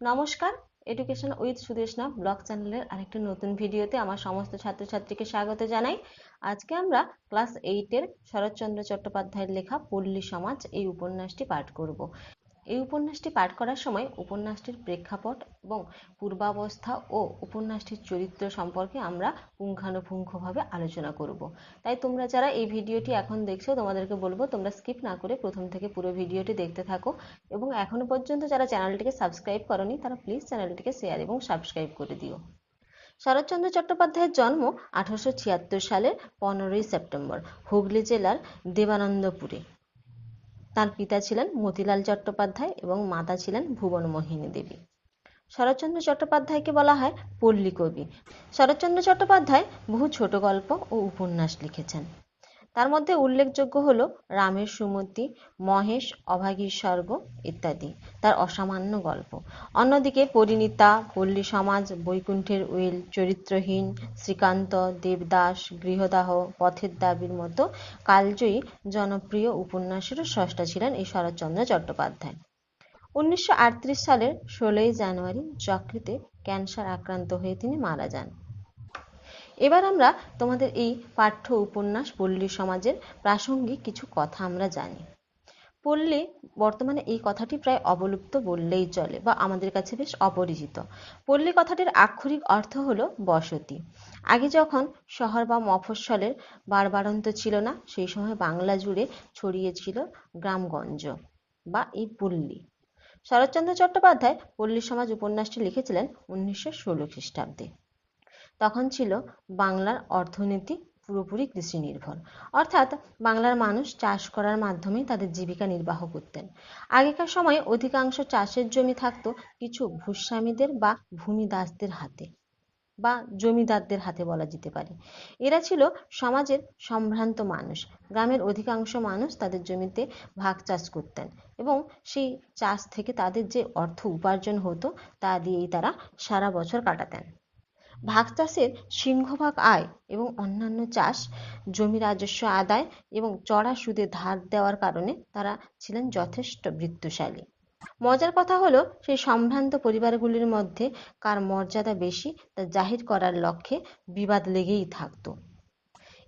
নমস্কার education with Sudeshna blog চ্যানেলের আরেকটি নতুন ভিডিওতে আমার সমস্ত ছাত্রছাত্রীকে স্বাগত জানাই। আজকে আমরা ক্লাস এইটের শরৎচন্দ্র চট্টোপাধ্যায়ের লেখা পল্লী সমাজ এই উপন্যাসটি পাঠ করব। এই উপন্যাসটি পাঠ করার সময় উপন্যাসটির প্রেক্ষাপট এবং পূর্বাবস্থা ও উপন্যাসটির চরিত্র সম্পর্কে আমরা পুঙ্খানুপুঙ্খভাবে আলোচনা করব। তাই তোমরা যারা এই ভিডিওটি এখন দেখছ, তোমাদেরকে বলব তোমরা স্কিপ না করে প্রথম থেকে পুরো ভিডিওটি দেখতে থাকো এবং এখনও পর্যন্ত যারা চ্যানেলটিকে সাবস্ক্রাইব করনি, তারা প্লিজ চ্যানেলটিকে শেয়ার এবং সাবস্ক্রাইব করে দিও। শরৎচন্দ্র চট্টোপাধ্যায়ের জন্ম আঠারোশো ছিয়াত্তর সালের পনেরোই সেপ্টেম্বর, হুগলি জেলার দেবানন্দপুরে। পিতা ছিলেন মতিলাল চট্টোপাধ্যায় এবং মাতা ছিলেন ভুবনমোহিনী দেবী। শরৎচন্দ্র চট্টোপাধ্যায়কে বলা হয় পল্লী কবি। শরৎচন্দ্র চট্টোপাধ্যায় বহু ছোট গল্প ও উপন্যাস লিখেছেন। তার মধ্যে উল্লেখযোগ্য হল রামের সুমতি, মহেশ, অভাগীর স্বর্গ ইত্যাদি। তার অসামান্য গল্প। অন্যদিকে পরিণীতা, পল্লী সমাজ, বৈকুণ্ঠের উইল, চরিত্রহীন, শ্রীকান্ত, দেবদাস, গৃহদাহ, পথের দাবির মতো কালজয়ী জনপ্রিয় উপন্যাসেরও স্রষ্টা ছিলেন এই শরৎচন্দ্র চট্টোপাধ্যায়। উনিশশো আটত্রিশ সালের ষোলোই জানুয়ারি যকৃতে ক্যান্সার আক্রান্ত হয়ে তিনি মারা যান। এবার আমরা তোমাদের এই পাঠ্য উপন্যাস পল্লী সমাজের প্রাসঙ্গিক কিছু কথা আমরা জানি। পল্লী বর্তমানে এই কথাটি প্রায় অবলুপ্ত বললেই চলে বা আমাদের কাছে বেশ অপরিচিত। পল্লী কথাটির আক্ষরিক অর্থ হলো বসতি। আগে যখন শহর বা মফস্বলের বারবারন্ত ছিল না, সেই সময় বাংলা জুড়ে ছড়িয়েছিল গ্রামগঞ্জ বা এই পল্লী। শরৎচন্দ্র চট্টোপাধ্যায় পল্লী সমাজ উপন্যাসটি লিখেছিলেন উনিশশো ষোলো খ্রিস্টাব্দে। তখন ছিল বাংলার অর্থনীতি পুরোপুরি কৃষি নির্ভর অর্থাৎ বাংলার মানুষ চাষ করার মাধ্যমেই তাদের জীবিকা নির্বাহ করতেন। আগেকার সময়ে অধিকাংশ চাষের জমি থাকতো কিছু ভূস্বামীদের বা ভূমিদাসদের হাতে বা জমিদারদের হাতে বলা যেতে পারে। এরা ছিল সমাজের সম্ভ্রান্ত মানুষ। গ্রামের অধিকাংশ মানুষ তাদের জমিতে ভাগ চাষ করতেন এবং সেই চাষ থেকে তাদের যে অর্থ উপার্জন হতো তা দিয়েই তারা সারা বছর কাটাতেন। ভাগ চাষের সিংহভাগ আয় এবং অন্যান্য চাষ, জমি রাজস্ব আদায় এবং চড়া সুদে ধার দেওয়ার কারণে তারা ছিলেন যথেষ্ট বৃত্তশালী। মজার কথা হলো, সেই সম্ভ্রান্ত পরিবারগুলির মধ্যে কার মর্যাদা বেশি তা জাহির করার লক্ষ্যে বিবাদ লেগেই থাকতো।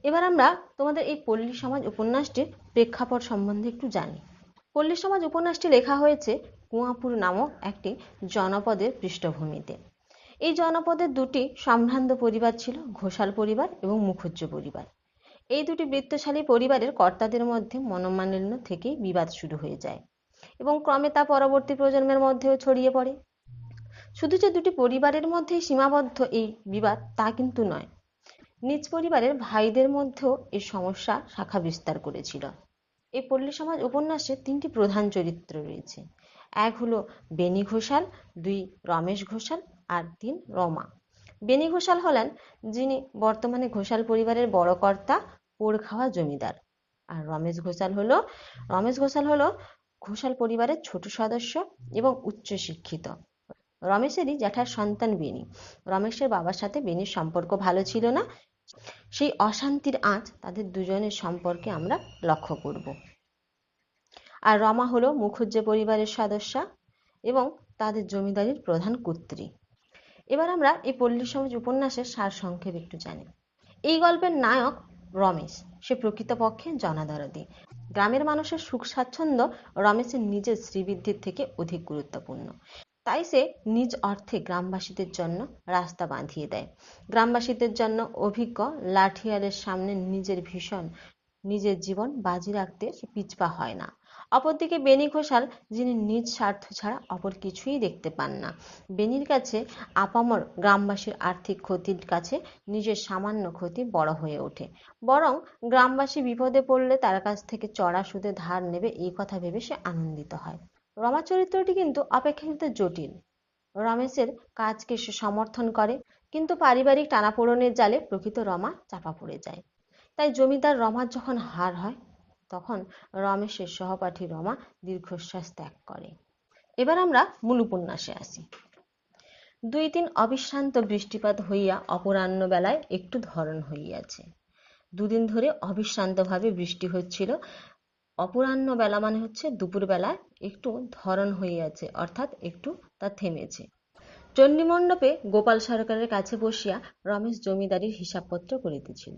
এবার আমরা তোমাদের এই পল্লী সমাজ উপন্যাসটির প্রেক্ষাপট সম্বন্ধে একটু জানি। পল্লী সমাজ উপন্যাসটি লেখা হয়েছে কুয়াপুর নামক একটি জনপদের পৃষ্ঠভূমিতে। এই জনপদের দুটি সম্ভ্রান্ত পরিবার ছিল, ঘোষাল পরিবার এবং মুখুজ্জ পরিবার। এই দুটি বৃত্তশালী পরিবারের কর্তাদের মধ্যে মনোমালিন্য থেকেই বিবাদ শুরু হয়ে যায় এবং ক্রমে তা পরবর্তী প্রজন্মের মধ্যেও ছড়িয়ে পড়ে। শুধু যে দুটি পরিবারের মধ্যেই সীমাবদ্ধ এই বিবাদ তা কিন্তু নয়, নিজ পরিবারের ভাইদের মধ্যেও এই সমস্যা শাখা বিস্তার করেছিল। এই পল্লী সমাজ উপন্যাসে তিনটি প্রধান চরিত্র রয়েছে। এক হলো বেনি ঘোষাল, দুই রমেশ ঘোষাল আর তিন রমা। বেনি ঘোষাল হলেন, যিনি বর্তমানে ঘোষাল পরিবারের বড় কর্তা, পোড় খাওয়া জমিদার। আর রমেশ ঘোষাল হলো, রমেশ ঘোষাল হলো ঘোষাল পরিবারের ছোট সদস্য এবং উচ্চ শিক্ষিত রমেশেরই জ্যাঠার সন্তান বেনি রমেশের বাবার সাথে বেনির সম্পর্ক ভালো ছিল না। সেই অশান্তির আঁচ তাদের দুজনের সম্পর্কে আমরা লক্ষ্য করব। আর রমা হলো মুখুজ্জে পরিবারের সদস্যা এবং তাদের জমিদারির প্রধান কর্ত্রী এবার আমরা এই পল্লী সমাজ উপন্যাসের সার সংক্ষেপ একটু জানি। এই গল্পের নায়ক রমেশ, সে প্রকৃতপক্ষে জনাদরদি। গ্রামের মানুষের সুখ স্বাচ্ছন্দ্য রমেশের নিজের শ্রীবৃদ্ধির থেকে অধিক গুরুত্বপূর্ণ। তাই সে নিজ অর্থে গ্রামবাসীদের জন্য রাস্তা বাঁধিয়ে দেয়। গ্রামবাসীদের জন্য অভিজ্ঞ লাঠিয়ালের সামনে নিজের ভীষণ, নিজের জীবন বাজি রাখতে সে পিছপা হয় না। অপরদিকে বেনি ঘোষাল, যিনি নিজ স্বার্থ ছাড়া অপর কিছুই দেখতে পান না। বেনির কাছে আপামর গ্রামবাসীর আর্থিক ক্ষতির কাছে নিজের সামান্য ক্ষতি বড় হয়ে ওঠে। বরং গ্রামবাসী বিপদে পড়লে তার কাছ থেকে চড়া সুদে ধার নেবে এই কথা ভেবে সে আনন্দিত হয়। রমা চরিত্রটি কিন্তু অপেক্ষাকৃত জটিল। রমেশের কাজকে সে সমর্থন করে, কিন্তু পারিবারিক টানাপোড়েনের জালে প্রকৃত রমা চাপা পড়ে যায়। তাই জমিদার রমার যখন হার হয় তখন রমেশের সহপাঠী রমা দীর্ঘশ্বাস ত্যাগ করে। এবার আমরা মূল উপন্যাসে আসি। দুই দিন অবিশ্রান্ত বৃষ্টিপাত হইয়া অপরাহ্ন বেলায় একটু ধরণ হইয়াছে। দুদিন ধরে অবিশ্রান্তভাবে বৃষ্টি হচ্ছিল। অপরাহ্ন বেলা মানে হচ্ছে দুপুরবেলায় একটু ধরণ হইয়াছে, অর্থাৎ একটু তা থেমেছে। চণ্ডীমণ্ডপে গোপাল সরকারের কাছে বসিয়া রমেশ জমিদারির হিসাবপত্র করিতেছিল।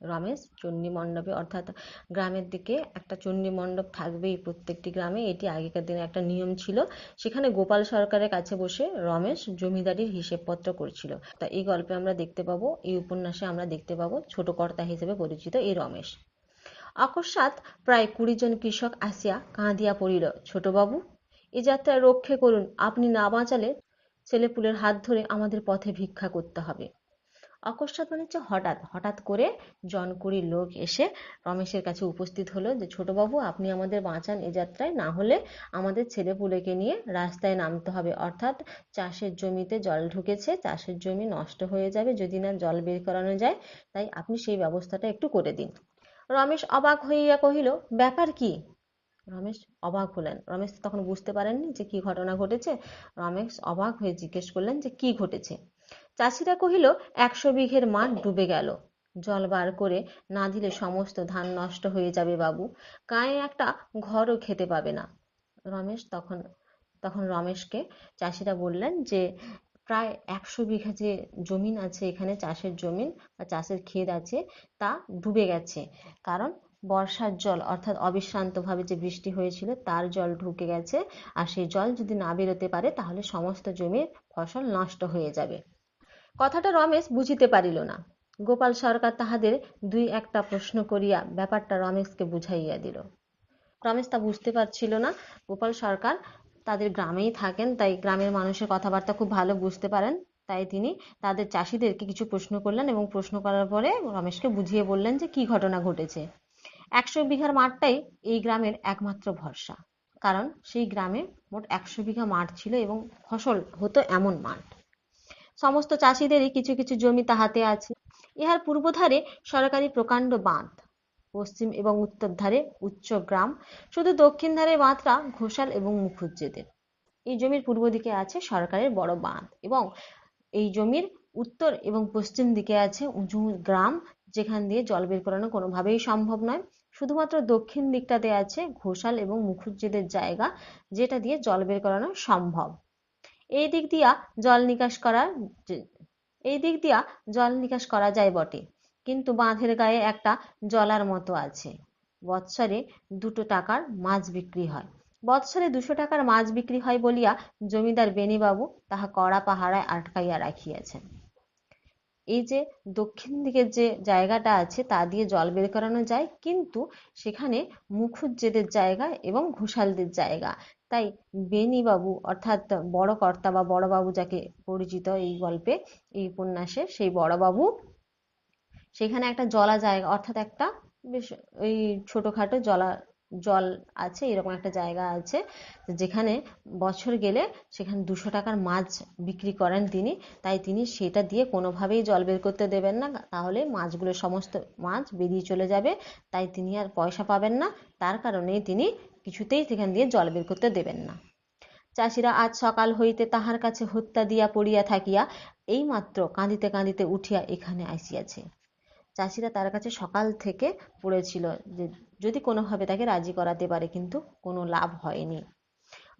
রমেশ চণ্ডী মণ্ডপে, অর্থাৎ গ্রামের দিকে একটা চণ্ডী মণ্ডপ থাকবেই প্রত্যেকটি গ্রামে, এটি আগেকার দিনে একটা নিয়ম ছিল। সেখানে গোপাল সরকারের কাছে বসে রমেশ জমিদারির হিসেবপত্র করছিল। তা এই গল্পে আমরা দেখতে পাবো, এই উপন্যাসে আমরা দেখতে পাবো ছোট কর্তা হিসেবে পরিচিত এই রমেশ। অকস্মাৎ প্রায় কুড়ি জন কৃষক আসিয়া কাঁদিয়া পড়িল, ছোটবাবু, এ যাত্রায় রক্ষে করুন, আপনি না বাঁচালে ছেলেপুলের হাত ধরে আমাদের পথে ভিক্ষা করতে হবে। অকস্মাৎ মানে হচ্ছে হঠাৎ হঠাৎ করে জনকুড়ি লোক এসে রমেশের কাছে উপস্থিত হলো যে, ছোটবাবু, আপনি আমাদের বাঁচান এ যাত্রায়, না হলে আমাদের ছেলেপুলেকে নিয়ে রাস্তায় নামতে হবে। অর্থাৎ চাষের জমিতে জল ঢুকেছে, চাষের জমি নষ্ট হয়ে যাবে, যদি না জল বের করানো যায়, তাই আপনি সেই ব্যবস্থাটা একটু করে দিন। রমেশ অবাক হইয়া কহিল, ব্যাপার কি? রমেশ অবাক হলেন। রমেশ তখন বুঝতে পারেননি যে, কি ঘটনা ঘটেছে। রমেশ অবাক হয়ে জিজ্ঞেস করলেন যে, কি ঘটেছে? চাষিরা কহিল, একশো বিঘের মাঠ ডুবে গেল। জল বার করে না দিলে সমস্ত ধান নষ্ট হয়ে যাবে বাবু। গায়ে একটা ঘরও খেতে পাবে না। রমেশ তখন তখন রমেশকে চাষিরা বললেন যে, প্রায় একশো বিঘা যে জমিন আছে, এখানে চাষের জমিন বা চাষের ক্ষেত আছে, তা ডুবে গেছে। কারণ বর্ষার জল, অর্থাৎ অবিশ্রান্তভাবে যে বৃষ্টি হয়েছিল, তার জল ঢুকে গেছে। আর সেই জল যদি না বেরোতে পারে, তাহলে সমস্ত জমির ফসল নষ্ট হয়ে যাবে। কথাটা রমেশ বুঝিতে পারিল না। গোপাল সরকার তাহাদের দুই একটা প্রশ্ন করিয়া ব্যাপারটা রমেশকে বুঝাইয়া দিল। রমেশ তা বুঝতে পারছিল না। গোপাল সরকার তাদের গ্রামেই থাকেন, তাই গ্রামের মানুষের কথাবার্তা খুব ভালো বুঝতে পারেন। তাই তিনি তাদের চাষিদেরকে কিছু প্রশ্ন করলেন এবং প্রশ্ন করার পরে রমেশকে বুঝিয়ে বললেন যে, কি ঘটনা ঘটেছে? একশো বিঘার মাঠটাই এই গ্রামের একমাত্র ভরসা। কারণ সেই গ্রামে মোট একশো বিঘা মাঠ ছিল এবং ফসল হতো এমন মাঠ। সমস্ত চাষিদেরই কিছু কিছু জমি তাহাতে আছে। ইহার পূর্বধারে সরকারি প্রকাণ্ড বাঁধ, পশ্চিম এবং উত্তর ধারে উচ্চ গ্রাম, শুধু দক্ষিণ ধারে বাঁধটা ঘোষাল এবং মুখুজ্জেদের এই জমির পূর্ব দিকে আছে সরকারের বড় বাঁধ এবং এই জমির উত্তর এবং পশ্চিম দিকে আছে উঁচু গ্রাম, যেখান দিয়ে জল বের করানো কোনোভাবেই সম্ভব নয়। শুধুমাত্র দক্ষিণ দিকটাতে আছে ঘোষাল এবং মুখুজ্জেদের জায়গা, যেটা দিয়ে জল বের করানো সম্ভব। এই দিক দিয়া জল নিকাশ করার এই দিক দিয়া জল নিকাশ করা যায় বটে। কিন্তু বাঁধের গায়ে একটা জলার মতো আছে। বৎসরে দুটো টাকার মাছ বিক্রি হয়। বৎসরে দুশো টাকার মাছ বিক্রি হয় বলিয়া জমিদার বেনিবাবু তাহা কড়া পাহারায় আটকাইয়া রাখিয়াছেন। এই যে দক্ষিণ দিকের যে জায়গাটা আছে, তা দিয়ে জল বের করানো যায়, কিন্তু সেখানে মুখুজ্জেদের জায়গা এবং ঘোষালদের জায়গা। তাই বেনিবাবু, অর্থাৎ বড় কর্তা বা বড়বাবু যাকে পরিচিত এই গল্পে, এই উপন্যাসে, সেই বড়বাবু সেখানে একটা জলা জায়গা, অর্থাৎ একটা বেশ ওই ছোটোখাটো জলা, জল আছে, এরকম একটা জায়গা আছে, যেখানে বছর গেলে সেখানে দুশো টাকার মাছ বিক্রি করেন তিনি, তাই তিনি সেটা দিয়ে কোনোভাবেই জল বের করতে দেবেন না, তাহলে মাছগুলো সমস্ত মাছ বেরিয়ে চলে যাবে, তাই তিনি আর পয়সা পাবেন না, তার কারণেই তিনি কিছুতেই সেখান দিয়ে জল বের করতে দেবেন না। চাষিরা আজ সকাল হইতে তাহার কাছে হত্যা দিয়া পড়িয়া থাকিয়া এইমাত্র কাঁদিতে কাঁদিতে উঠিয়া এখানে আসিয়াছে। চাষিরা তার কাছে সকাল থেকে পড়েছিল যে, যদি কোনোভাবে তাকে রাজি করাতে পারে কিন্তু কোনো লাভ হয়নি।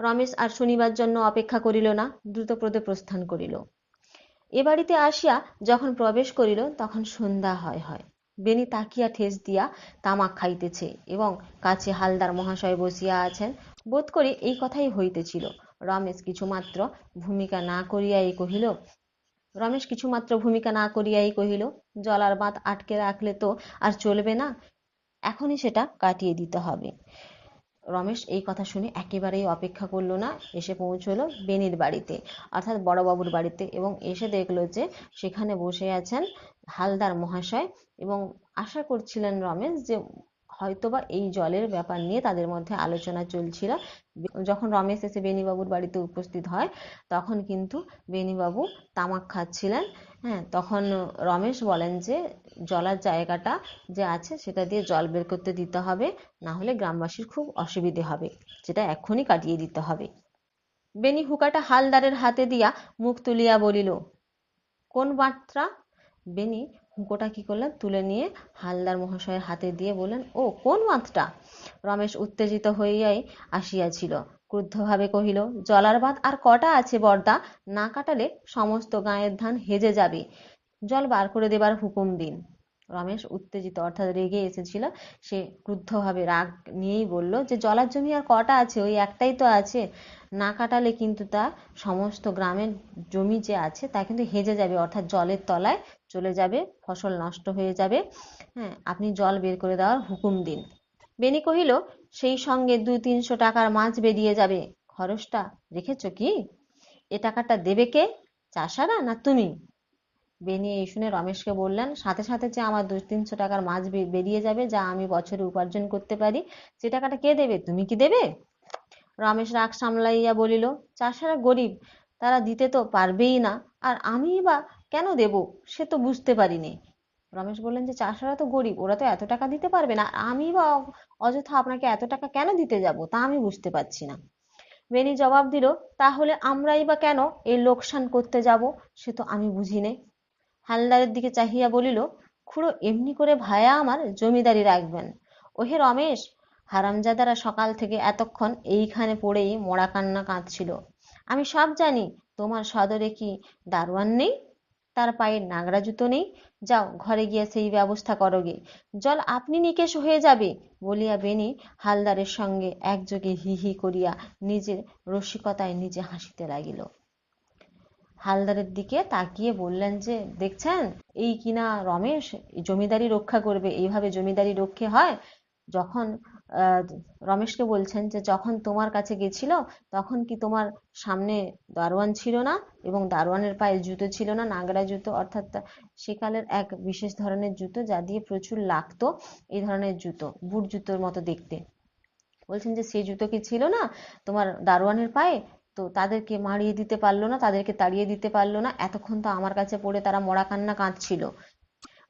রমেশ আর শনিবার জন্য অপেক্ষা করিল না দ্রুতপ্রদে প্রস্থান করিল। এ বাড়িতে আসিয়া যখন প্রবেশ করিল তখন সন্ধ্যা হয় হয়। বেনি তাকিয়া ঠেস দিয়া তামাক খাইতেছে এবং কাছে হালদার মহাশয় বসিয়া আছেন। বোধ করি এই কথাই হইতেছিল। রমেশ কিছুমাত্র ভূমিকা না করিয়াই কহিল, রমেশ কিছুমাত্র ভূমিকা না করিয়াই কহিল, জলার বাঁধ আটকে রাখলে তো আর চলবে না, এখনই সেটা কাটিয়ে দিতে হবে। রমেশ এই কথা শুনে একেবারেই অপেক্ষা করল না, এসে পৌঁছলো বেনির বাড়িতে, অর্থাৎ বড়বাবুর বাড়িতে, এবং এসে দেখল যে সেখানে বসে আছেন হালদার মহাশয় এবং আশা করছিলেন রমেশ যে হয়তোবা এই জলের ব্যাপার নিয়ে তাদের মধ্যে আলোচনা চলছিল। যখন রমেশ এসে বেনিবাবুর বাড়িতে উপস্থিত হয়, তখন কিন্তু বেনিবাবু তামাক খাচ্ছিলেন। হ্যাঁ তখন রমেশ বলেন যে, জলার জায়গাটা যে আছে সেটা দিয়ে জল বের করতে দিতে হবে, না হলে গ্রামবাসীর খুব অসুবিধে হবে। যেটা এক্ষুনি কাটিয়ে দিতে হবে। বেনি হুকাটা হালদারের হাতে দিয়া মুখ তুলিয়া বলিল, কোন বার্তা বেনি হুঁকোটা কি করলেন? তুলে নিয়ে হালদার মহাশয়ের হাতে দিয়ে বললেন, ও, কোন মাত্রা রমেশ উত্তেজিত হইয়াই আসিয়াছিল। ক্রুদ্ধভাবে কহিল, জলার বাঁধ আর কটা আছে বর্দা? না কাটালে সমস্ত গাঁয়ের ধান হেজে যাবে। জল বার করে দেবার হুকুম দিন। রমেশ উত্তেজিত অর্থাৎ রেগে এসেছিল। সে ক্রুদ্ধভাবে রাগ নিয়েই বলল, যে জলার জমি আর কটা আছে? ওই একটাই তো আছে। না কাটালে কিন্তু তা সমস্ত গ্রামের জমি যে আছে, তা কিন্তু হেজে যাবে। অর্থাৎ জলের তলায় চলে যাবে, ফসল নষ্ট হয়ে যাবে। হ্যাঁ আপনি জল বের করে দেওয়ার হুকুম দিন। বেনি কহিল, সেই সঙ্গে দুই তিনশো টাকার মাছ বেরিয়ে যাবে। খরচটা রেখেছ কি? এ টাকাটা দেবে কে? চাষারা না তুমি? বেনি এই শুনে রমেশকে বললেন, সাথে সাথে যে আমার দুই তিনশো টাকার মাছ বেরিয়ে যাবে, যা আমি বছরে উপার্জন করতে পারি, সে টাকাটা কে দেবে? তুমি কি দেবে? রমেশ রাগ সামলাইয়া বলিল, চাষারা গরিব, তারা দিতে তো পারবেই না। আর আমি বা কেন দেব? সে তো বুঝতে পারিনি। রমেশ বললেন যে, চাষারা তো গরিব, ওরা তো এত টাকা দিতে পারবে না। আমি বা অযথা আপনাকে এত টাকা কেন দিতে যাব? তা আমি বুঝতে পারছি না। বেনি জবাব দিল, তাহলে আমরাই বা কেন এই লোকসান করতে যাব? সে তো আমি বুঝি নে। হালদারের দিকে চাহিয়া বলিল, খুড়ো, এমনি করে ভায়া আমার জমিদারি রাখবেন। ওহে রমেশ, হারামজাদারা সকাল থেকে এতক্ষণ এইখানে পড়েই মরা কান্না কাঁদছিল। আমি সব জানি, তোমার সদরে কি দারোয়ান নেই? তার পায়ে নাগরা জুতো নেই। যাও, ঘরে গিয়ে সেই ব্যবস্থা করোগে জল আপনি নিকেশ হয়ে যাবে, বলিয়া বেনি হালদারের সঙ্গে একযোগে হি হি করিয়া নিজের রসিকতায় নিজে হাসিতে লাগিল। হালদারের দিকে তাকিয়ে বললেন যে, দেখছেন, এই কিনা রমেশ, জমিদারি রক্ষা করবে, এইভাবে জমিদারি রক্ষে হয়? যখন রমেশকে বলছেন যে, যখন তোমার কাছে গেছিল, তখন কি তোমার সামনে দারোয়ান ছিল না? এবং দারোয়ানের পায়ে জুতো ছিল না? নাগরা জুতো? অর্থাৎ সেকালের এক বিশেষ ধরনের জুতো যা দিয়ে প্রচুর লাগতো, এই ধরনের জুতো, বুট জুতোর মতো দেখতে। বলছেন যে সেই জুতো কি ছিল না? তোমার দারোয়ানের পায়ে? তো তাদেরকে মারিয়ে দিতে পারল না, তাদেরকে তাড়িয়ে দিতে পারল না। এতক্ষণ তো আমার কাছে পড়ে তারা মরা কান্না কাঁদছিল।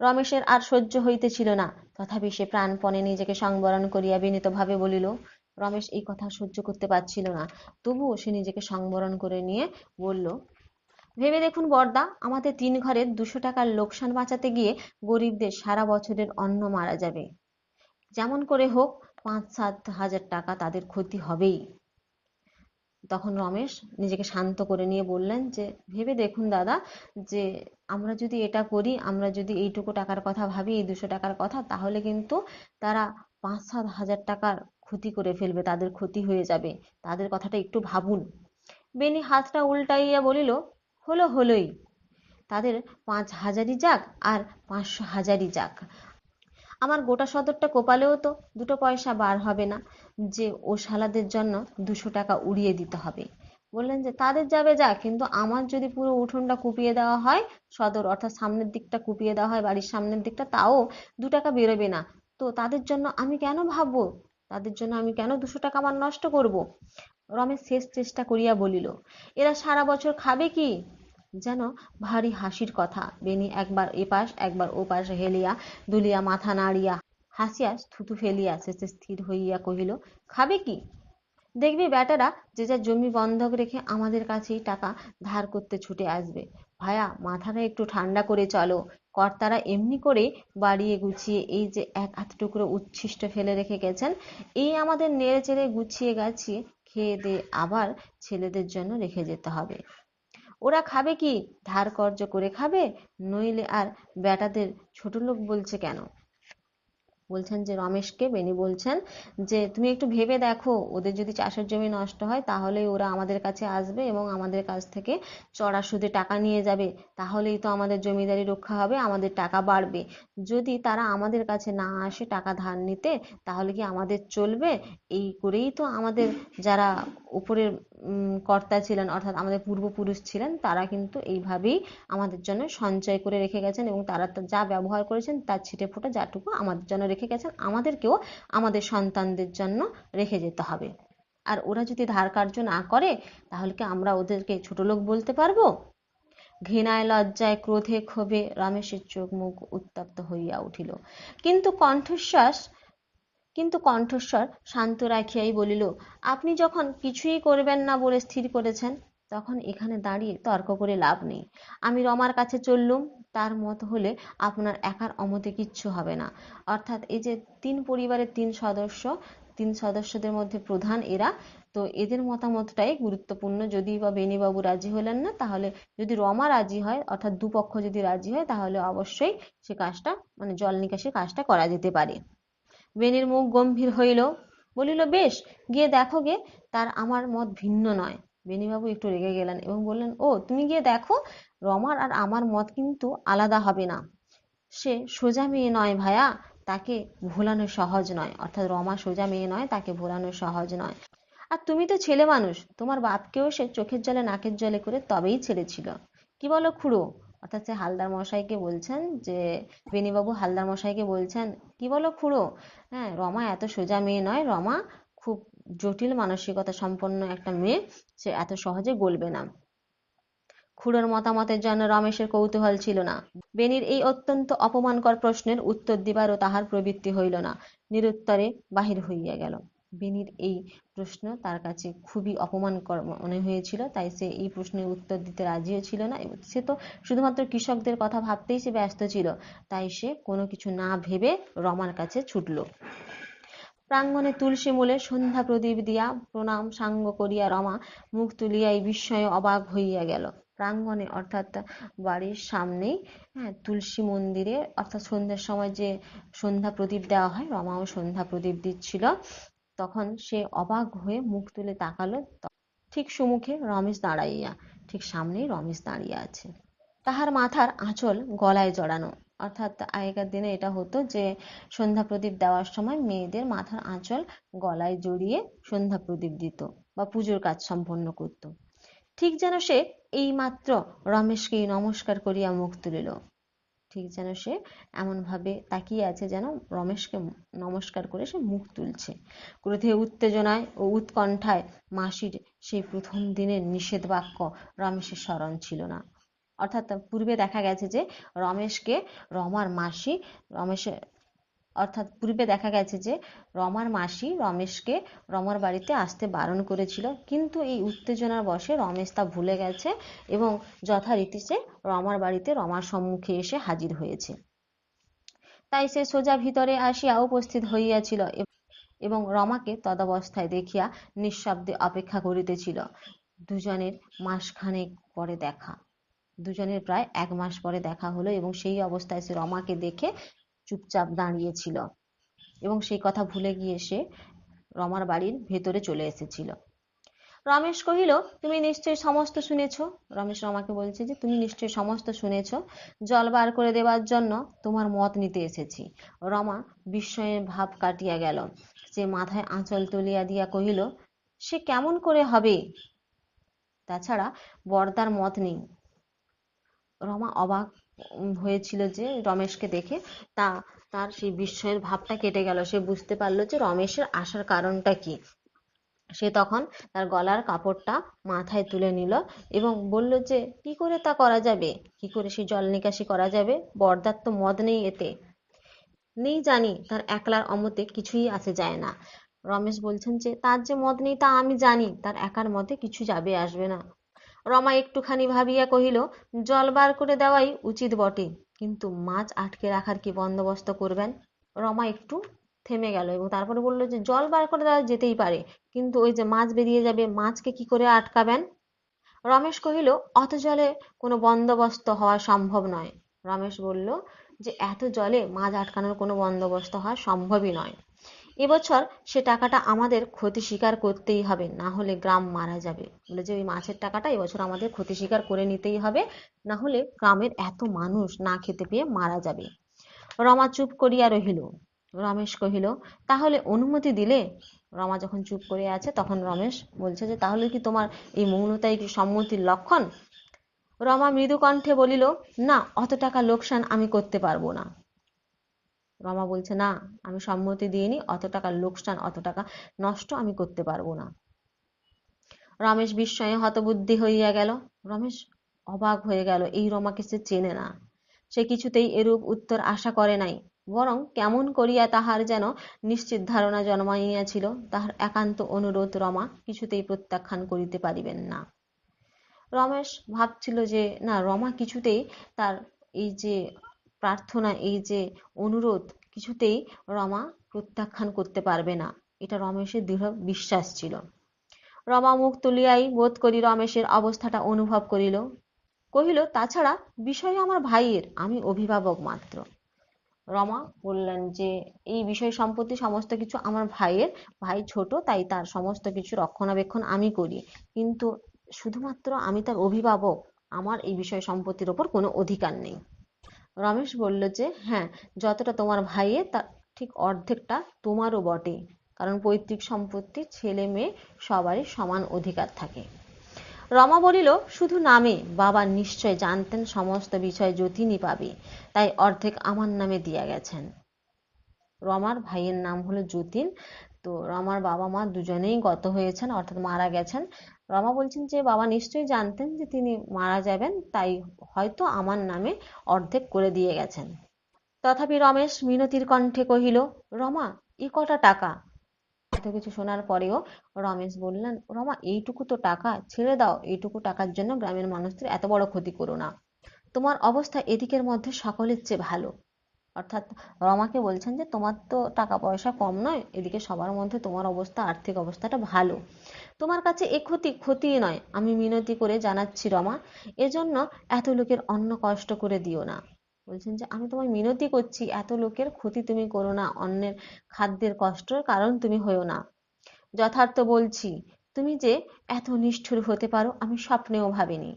রমেশের আর সহ্য হইতেছিল না। তথাপি সে প্রাণপণে নিজেকে সংবরণ করিয়া বিনীতভাবে বলিল, রমেশ, এই কথা সহ্য করতে পারছিল না। তবুও সে নিজেকে সংবরণ করে নিয়ে বলল, ভেবে দেখুন বর্দা, আমাদের তিন ঘরের দুশো টাকার লোকসান বাঁচাতে গিয়ে গরিবদের সারা বছরের অন্ন মারা যাবে। যেমন করে হোক পাঁচ সাত হাজার টাকা তাদের ক্ষতি হবেই। তখন রমেশ নিজেকে শান্ত করে নিয়ে বললেন যে, ভেবে দেখুন দাদা যে, আমরা যদি এটা করি, আমরা যদি এইটুকু টাকার কথা ভাবি, এই দুশো টাকার কথা, তাহলে কিন্তু তারা পাঁচ সাত হাজার টাকার ক্ষতি করে ফেলবে, তাদের ক্ষতি হয়ে যাবে। তাদের কথাটা একটু ভাবুন। বেনি হাতটা উল্টাইয়া বলিল, হলো হলোই। তাদের পাঁচ হাজারই যাক আর পাঁচশো হাজারই যাক। আমার গোটা সদরটা কোপালেও তো দুটো পয়সা বার হবে না যে ও শালাদের জন্য দুশো টাকা উড়িয়ে দিতে হবে। বললেন যে, তাদের যাবে যা, কিন্তু আমার যদি পুরো উঠোনটা কুপিয়ে দেওয়া হয়, সদর অর্থাৎ সামনের দিকটা কুপিয়ে দেওয়া হয়, বাড়ির সামনের দিকটা, তাও দু টাকা বেরোবে না। তো তাদের জন্য আমি কেন ভাববো? তাদের জন্য আমি কেন দুশো টাকা আমার নষ্ট করব? রমেশ শেষ চেষ্টা করিয়া বলিল, এরা সারা বছর খাবে কি? যেন ভারী হাসির কথা। বেনি একবার এপাশ, একবার ওপাশ হেলিয়া দুলিয়া মাথা নাড়িয়া হাসিয়া থুতু ফেলিয়া শেষে স্থির হইয়া কহিল, খাবে কি? দেখবি বেটারা, যে যার জমি বন্ধক রেখে আমাদের কাছেই টাকা ধার করতে ছুটে আসবে। ভায়া, মাথাটা একটু ঠান্ডা করে চলো। কর্তারা এমনি করে বাড়িয়ে গুছিয়ে এই যে এক হাত টুকরো উচ্ছিষ্ট ফেলে রেখে গেছেন, এই আমাদের নেড়ে চেড়ে গুছিয়ে গাছিয়ে খেয়ে দিয়ে আবার ছেলেদের জন্য রেখে যেতে হবে। ওরা খাবে কি? ধার কর্জ করে খাবে? নইলে আর বেটাদের ছোট লোক বলছে কেন? বলছেন যে রমেশকে বেনি বলছেন যে, তুমি একটু ভেবে দেখো, ওদের যদি চাষের জমি নষ্ট হয় তাহলে ওরা আমাদের কাছে আসবে এবং আমাদের কাছ থেকে চড়া সুদে টাকা নিয়ে যাবে। তাহলেই তো আমাদের জমিদারি রক্ষা হবে, আমাদের টাকা বাড়বে। যদি তারা আমাদের কাছে না আসে টাকা ধার নিতে, তাহলে কি আমাদের চলবে? এই করেই তো আমাদের যারা উপরের কর্তা ছিলেন, অর্থাৎ আমাদের পূর্বপুরুষ ছিলেন, তারা কিন্তু এইভাবেই আমাদের জন্য সঞ্চয় করে রেখে গেছেন এবং তারা যা ব্যবহার করেছেন, তার ছিটে ফোটা যাটুকু আমাদের জন্য রেখে গেছেন, আমাদেরকেও আমাদের সন্তানদের জন্য রেখে যেতে হবে। আর ওরা যদি ধার কার্য না করে, তাহলে কি আমরা ওদেরকে ছোট লোক বলতে পারব? ঘৃণায়, লজ্জায়, ক্রোধে, ক্ষোভে রমেশের চোখ মুখ উত্তপ্ত হইয়া উঠিল। কিন্তু কণ্ঠশ্বাস কিন্তু কণ্ঠস্বর শান্ত রাখিয়াই বলিল, আপনি যখন কিছুই করবেন না বলে স্থির করেছেন তখন এখানে দাঁড়িয়ে তর্ক করে লাভ নেই। আমি রমার কাছে চললুম, তার মত হলে আপনার একার অমতে কিচ্ছু হবে না। অর্থাৎ এই যে তিন পরিবারের তিন সদস্য, তিন সদস্যদের মধ্যে প্রধান এরা, তো এদের মতামতটাই গুরুত্বপূর্ণ। যদি বা বেনিবাবু রাজি হলেন না, তাহলে যদি রমা রাজি হয়, অর্থাৎ দুপক্ষ যদি রাজি হয়, তাহলে অবশ্যই সে কাজটা মানে জল নিকাশির কাজটা করা যেতে পারে। বেনির মুখ গম্ভীর হইল, বলিল, বেশ, গিয়ে দেখো গে, তার আমার মত ভিন্ন নয়। বেনিবাবু একটু রেগে গেলেন এবং বললেন, ও, তুমি গিয়ে দেখো, রমার আর আমার মত কিন্তু আলাদা হবে না। সে সোজা মেয়ে নয় ভায়া, তাকে ভোলানো সহজ নয়। অর্থাৎ রমা সোজা মেয়ে নয়, তাকে ভোলানো সহজ নয়। আর তুমি তো ছেলে মানুষ, তোমার বাপকেও সে চোখের জলে, নাকের জলে করে তবেই ছেড়েছিল। কি বলো খুড়ো? অর্থাৎ সে হালদার মশাইকে বলছেন যে বেনিবাবু হালদার মশাইকে বলছেন, কি বলো খুড়ো? হ্যাঁ রমা এত সোজা মেয়ে নয়, রমা খুব জটিল মানসিকতা সম্পন্ন একটা মেয়ে সে এত সহজে গলবে না। খুড়োর মতামতের জন্য রমেশের কৌতূহল ছিল না। বেনির এই অত্যন্ত অপমানকর প্রশ্নের উত্তর দিবারও তাহার প্রবৃত্তি হইল না। নিরুত্তরে বাহির হইয়া গেল। বেনির এই প্রশ্ন তার কাছে খুবই অপমানকর মনে হয়েছিল, তাই সে এই প্রশ্নের উত্তর দিতে রাজিও ছিল না। সে তো শুধুমাত্র কৃষকদের কথা ভাবতেই সে ব্যস্ত ছিল, তাই সে কোনো কিছু না ভেবে রমার কাছে ছুটল। প্রাঙ্গণে তুলসী মূলে সন্ধ্যা প্রদীপ দিয়া প্রণাম সাঙ্গ করিয়া রমা, মুখ তুলিয়া এই বিস্ময়ে অবাক হইয়া গেল। প্রাঙ্গণে অর্থাৎ বাড়ির সামনেই হ্যাঁ তুলসী মন্দিরে, অর্থাৎ সন্ধ্যার সময় যে সন্ধ্যা প্রদীপ দেওয়া হয়, রমাও সন্ধ্যা প্রদীপ দিচ্ছিল, তখন সে অবাক হয়ে মুখ তুলে তাকালো। ঠিক সুমুখে রমেশ দাঁড়াইয়া, ঠিক সামনেই রমেশ দাঁড়িয়ে আছে। তাহার মাথার আঁচল গলায় জড়ানো। অর্থাৎ আগেকার দিনে এটা হতো যে, সন্ধ্যা প্রদীপ দেওয়ার সময় মেয়েদের মাথার আঁচল গলায় জড়িয়ে সন্ধ্যা প্রদীপ দিত বা পুজোর কাজ সম্পন্ন করত। ঠিক যেন সে এই মাত্র রমেশকে নমস্কার করিয়া মুখ তুলিল। ঠিক যেন সে এমনভাবে তাকিয়ে আছে যেন রমেশকে নমস্কার করে সে মুখ তুলছে। ক্রোধে উত্তেজনায় ও উৎকণ্ঠায় মাসির সেই প্রথম দিনের নিষেধ বাক্য রমেশের স্মরণ ছিল না। অর্থাৎ পূর্বে দেখা গেছে যে রমেশকে রমার মাসি রমেশের অর্থাৎ পূর্বে দেখা গেছে যে রমার মাসি রমেশকে রমার বাড়িতে আসতে বারণ করেছিল। কিন্তু এই উত্তেজনার বশে রমেশ তা ভুলে গেছে এবং যথারীতি সে রমার বাড়িতে রমার সম্মুখে এসে হাজির হয়েছে। তাই সে সোজা ভিতরে আসিয়া উপস্থিত হইয়াছিল এবং রমাকে তদবস্থায় দেখিয়া নিঃশব্দে অপেক্ষা করিতেছিল। দুজনের মাসখানেক পরে দেখা। দুজনের প্রায় এক মাস পরে দেখা হলো এবং সেই অবস্থায় সে রমাকে দেখে চুপচাপ দাঁড়িয়েছিল। এবং সেই কথা ভুলে গিয়ে সে রমার বাড়ির ভেতরে চলে এসেছিল। রমেশ কহিল, তুমি নিশ্চয়ই সমস্ত শুনেছ? রমেশ রমাকে বলছে যে, তুমি নিশ্চয়ই সমস্ত শুনেছ। জল বার করে দেওয়ার জন্য তোমার মত নিতে এসেছি। রমা বিস্ময়ের ভাব কাটিয়া গেল। সে মাথায় আঁচল তুলিয়া দিয়া কহিল, সে কেমন করে হবে? তাছাড়া বর্দার মত নেই। রমা অবাক হয়েছিল যে রমেশকে দেখে তা, তার সেই বিস্ময়ের ভাবটা কেটে গেল। সে বুঝতে পারল যে রমেশের আসার কারণটা কি। সে তখন তার গলার কাপড়টা মাথায় তুলে নিল এবং বলল যে, কি করে তা করা যাবে? কি করে সে জল নিকাশি করা যাবে? বরদার তো মদ নেই এতে। নেই জানি, তার একলার অমতে কিছুই আসে যায় না। রমেশ বলছেন যে, তার যে মদ নেই তা আমি জানি, তার একার মতে কিছু যাবে আসবে না। রমা একটুখানি ভাবিয়া কহিল, জল বার করে দেওয়াই উচিত বটে, কিন্তু মাছ আটকে রাখার কি বন্দোবস্ত করবেন? রমা একটু থেমে গেল এবং তারপরে বলল যে, জল বার করে দেওয়া যেতেই পারে, কিন্তু ওই যে মাছ বেরিয়ে যাবে, মাছকে কি করে আটকাবেন? রমেশ কহিল, অত জলে কোনো বন্দোবস্ত হওয়া সম্ভব নয়। রমেশ বলল, যে এত জলে মাছ আটকানোর কোনো বন্দোবস্ত হওয়া সম্ভবই নয়। এবছর সে টাকাটা আমাদের ক্ষতি স্বীকার করতেই হবে, না হলে গ্রাম মারা যাবে। বলে যে ওই মাছের টাকাটা এবছর আমাদের ক্ষতি স্বীকার করে নিতেই হবে, না হলে গ্রামের এত মানুষ না খেতে পেয়ে মারা যাবে। রমা চুপ করিয়া রহিল। রমেশ কহিল, তাহলে অনুমতি দিলে? রমা যখন চুপ করে আছে, তখন রমেশ বলছে যে, তাহলে কি তোমার এই মৌনতাই কি সম্মতির লক্ষণ? রমা মৃদু কণ্ঠে বলিল, না, অত টাকা লোকসান আমি করতে পারব না। রমা বলছে, না, আমি সম্মতি দিইনি, অত টাকা লোকসান, অত টাকা নষ্ট আমি করতে পারব না। রমেশ বিস্ময়ে হতবুদ্ধি হইয়া গেল। রমেশ অবাক হয়ে গেল, এই রমাকে সে চেনে না। সে কিছুতেই এরূপ উত্তর আশা করে নাই, বরং কেমন করিয়া তাহার যেন নিশ্চিত ধারণা জন্মাইয়াছিল, তাহার একান্ত অনুরোধ রমা কিছুতেই প্রত্যাখ্যান করিতে পারিবেন না। রমেশ ভাবছিল যে, না, রমা কিছুতেই তার এই যে প্রার্থনা, এই যে অনুরোধ, কিছুতেই রমা প্রত্যাখ্যান করতে পারবে না। এটা রমেশের দৃঢ় বিশ্বাস ছিল। রমা মুখ তুলিয়াই বোধ করি রমেশের অবস্থাটা অনুভব করিল। কহিল, তাছাড়া বিষয় আমার ভাইয়ের, আমি অভিভাবক মাত্র। রমা বললেন যে, এই বিষয় সম্পত্তি সমস্ত কিছু আমার ভাইয়ের, ভাই ছোট, তাই তার সমস্ত কিছু রক্ষণাবেক্ষণ আমি করি। কিন্তু শুধুমাত্র আমি তার অভিভাবক, আমার এই বিষয় সম্পত্তির ওপর কোনো অধিকার নেই। রমেশ বলল যে হ্যাঁ যতটা তোমার ভাইয়ের তার ঠিক অর্ধেকটা তোমারও বটে। কারণ পৈতৃক সম্পত্তি, ছেলে মেয়ে সবারই সমান অধিকার থাকে। রমা বলিল, শুধু নামে, বাবা নিশ্চয় জানতেন সমস্ত বিষয় যতীনই পাবে। তাই অর্ধেক আমার নামে দিয়া গেছেন। রমার ভাইয়ের নাম হলো যতীন। তো রমার বাবা মা দুজনেই গত হয়েছেন, অর্থাৎ মারা গেছেন। রমা বলছেন যে, বাবা নিশ্চয়ই জানতেন যে তিনি মারা যাবেন, তাই হয়তো আমার নামে অর্ধেক করে দিয়ে গেছেন। তথাপি রমেশ মিনতির কণ্ঠে কহিল, রমা, এ কটা টাকা? এত কিছু শোনার পরেও রমেশ বললেন, রমা, এইটুকু তো টাকা, ছেড়ে দাও, এইটুকু টাকার জন্য গ্রামের মানুষদের এত বড় ক্ষতি করো না। তোমার অবস্থা এদিকের মধ্যে সকলের চেয়ে ভালো। অর্থাৎ রমাকে বলছেন যে, তোমার তো টাকা পয়সা কম নয়, এদিকে সবার মধ্যে তোমার অবস্থা, আর্থিক অবস্থাটা ভালো। তোমার কাছে এ ক্ষতি ক্ষতি নয়। আমি মিনতি করে জানাচ্ছি রমা, এজন্য এত লোকের অন্ন কষ্ট করে দিও না। বলছেন যে, আমি তোমায় মিনতি করছি, এত লোকের ক্ষতি তুমি করো না অন্যের খাদ্যের কষ্টের কারণ তুমি হইও না। যথার্থ বলছি, তুমি যে এত নিষ্ঠুর হতে পারো, আমি স্বপ্নেও ভাবিনি।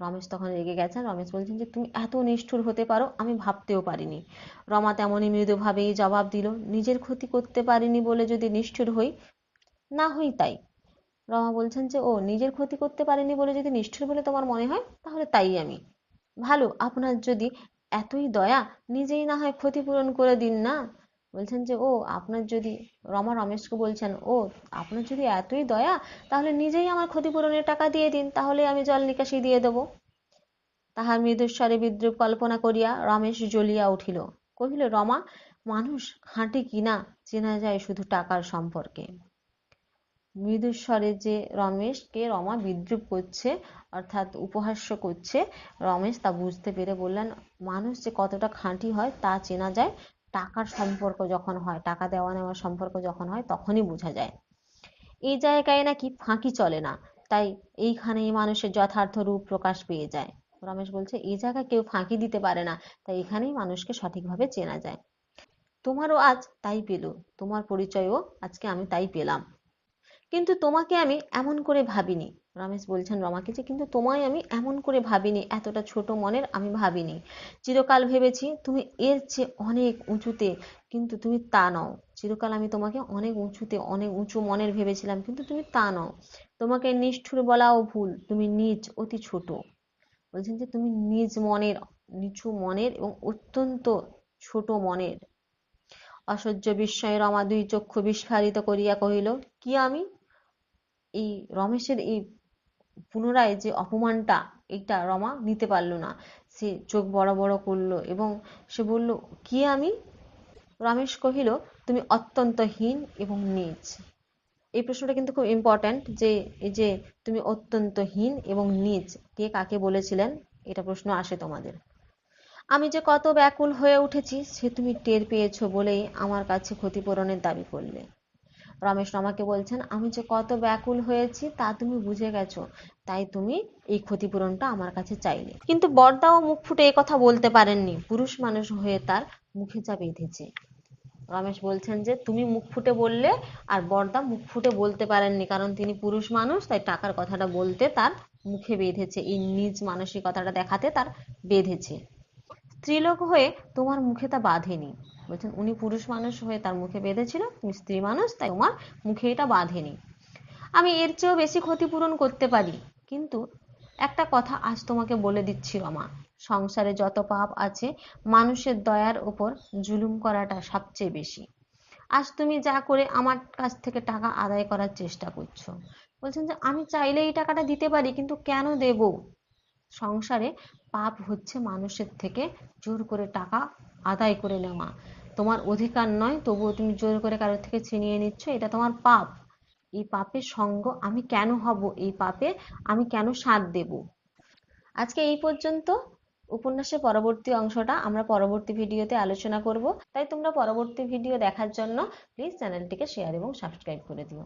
রমেশ তখন রেগে গেছেন। রমেশ বলছেন যে, তুমি এত নিষ্ঠুর হতে পারো, আমি ভাবতেও পারিনি। রমা তেমনই মৃদুভাবেই জবাব দিল, নিজের ক্ষতি করতে পারিনি বলে যদি নিষ্ঠুর হই, না হই তাই। রমা বলছেন যে, ও, নিজের ক্ষতি করতে পারিনি বলে যদি নিষ্ঠুর বলে তোমার মনে হয়, তাহলে তাই আমি। ভালো, আপনার যদি এতই দয়া, নিজেই না হয় ক্ষতিপূরণ করে দিন না? বলছেন যে, ও, আপনার যদি রমা রমেশকে বলছেন, ও, আপনার যদি এতই দয়া, তাহলে নিজেই আমার ক্ষতিপূরণের টাকা দিয়ে দিন, তাহলে আমি জল নিকাশি দিয়ে দেব তাহার মৃদুস্বরে বিদ্রুপ কল্পনা করিয়া রমেশ জ্বলিয়া উঠিল। কহিল, রমা, মানুষ খাঁটি কিনা চেনা যায় শুধু টাকার সম্পর্কে মৃদুস্বরে যে রমেশকে রমা বিদ্রুপ করছে, অর্থাৎ উপহাস্য করছে, রমেশ তা বুঝতে পেরে বললেন, মানুষ যে কতটা খাঁটি হয় তা চেনা যায় টাকার সম্পর্ক যখন হয়, টাকা দেওয়া নেওয়ার সম্পর্ক যখন হয়, তখনই বোঝা যায়। এই জায়গায় নাকি ফাঁকি চলে না, তাই এইখানেই মানুষের যথার্থ রূপ প্রকাশ পেয়ে যায়। রমেশ বলছে, এই জায়গায় কেউ ফাঁকি দিতে পারে না, তাই এখানেই মানুষকে সঠিকভাবে চেনা যায়। তোমারও আজ তাই পেল, তোমার পরিচয়ও আজকে আমি তাই পেলাম। কিন্তু তোমাকে আমি এমন করে ভাবিনি। রমেশ বলছেন, রমাকে যে কিন্তু তোমায় আমি এমন করে ভাবিনি, এতটা ছোট মনের আমি ভাবিনি। চিরকাল ভেবেছি তুমি এর চেয়ে অনেক উঁচুতে, কিন্তু তুমি তা নও। চিরকাল আমি তোমাকে অনেক উঁচুতে, অনেক উঁচু মনের ভেবেছিলাম, কিন্তু তুমি তা নও। তোমাকে নিষ্ঠুর বলাও ভুল, তুমি নিজ অতি ছোট। বলছেন যে তুমি নিজ মনের, নিচু মনের এবং অত্যন্ত ছোট মনের। অসহ্য বিস্ময়ে রমা দুই চক্ষু বিস্ফারিত করিয়া কহিল, কি আমি? এই রমেশের এই পুনরায় যে অপমানটা, এইটা রমা নিতে পারল না। সে চোখ বড় বড় করল এবং সে বলল, কি আমি? রমেশ কহিল, তুমি অত্যন্ত হীন এবং নিচ। এই প্রশ্নটা কিন্তু খুব ইম্পর্ট্যান্ট যে, এই যে তুমি অত্যন্ত হীন এবং নিচ, কে কাকে বলেছিলেন? এটা প্রশ্ন আসে তোমাদের। আমি যে কত ব্যাকুল হয়ে উঠেছি, সে তুমি টের পেয়েছ বলেই আমার কাছে ক্ষতিপূরণের দাবি করলে। রমেশ রমাকে বলছেন, আমি যে কত ব্যাকুল হয়েছি তা তুমি বুঝে গেছো। তাই তুমি এই ক্ষতিপূরণটা আমার কাছে চাইলে কিন্তু বর্দাও মুখ ফুটে এ কথা বলতে পারেননি। পুরুষ মানুষ হয়ে তার মুখে যা বেঁধেছে। রমেশ বলছেন যে, তুমি মুখ ফুটে বললে আর বর্দা মুখ ফুটে বলতে পারেননি, কারণ তিনি পুরুষ মানুষ, তাই টাকার কথাটা বলতে তার মুখে বেঁধেছে। এই নিজ মানসিকতাটা দেখাতে তার বেঁধেছে। স্ত্রীলোক হয়ে তোমার মুখে তা বাঁধেনি। বলছেন, উনি পুরুষ মানুষ হয়ে তার মুখে বেঁধেছিল তুমি স্ত্রী মানুষ, তাই তোমার মুখে এটা বাঁধেনি। আমি এর চেয়েও বেশি ক্ষতিপূরণ করতে পারি, কিন্তু একটা কথা আজ তোমাকে বলে দিচ্ছি রমা, সংসারে যত পাপ আছে, মানুষের দয়ার ওপর জুলুম করাটা সবচেয়ে বেশি। আজ তুমি যা করে আমার কাছ থেকে টাকা আদায় করার চেষ্টা করছ। বলছেন যে, আমি চাইলে এই টাকাটা দিতে পারি, কিন্তু কেন দেব? সংসারে পাপ হচ্ছে মানুষের থেকে জোর করে টাকা আদায় করে নেওয়া। তোমার অধিকার নয়, তবুও তুমি জোর করে কারোর থেকে ছিনিয়ে নিচ্ছ, এটা তোমার পাপ। এই পাপের সঙ্গ আমি কেন হব? এই পাপে আমি কেন সাথ দেব? আজকে এই পর্যন্ত। উপন্যাসের পরবর্তী অংশটা আমরা পরবর্তী ভিডিওতে আলোচনা করব। তাই তোমরা পরবর্তী ভিডিও দেখার জন্য প্লিজ চ্যানেলটিকে শেয়ার এবং সাবস্ক্রাইব করে দিও।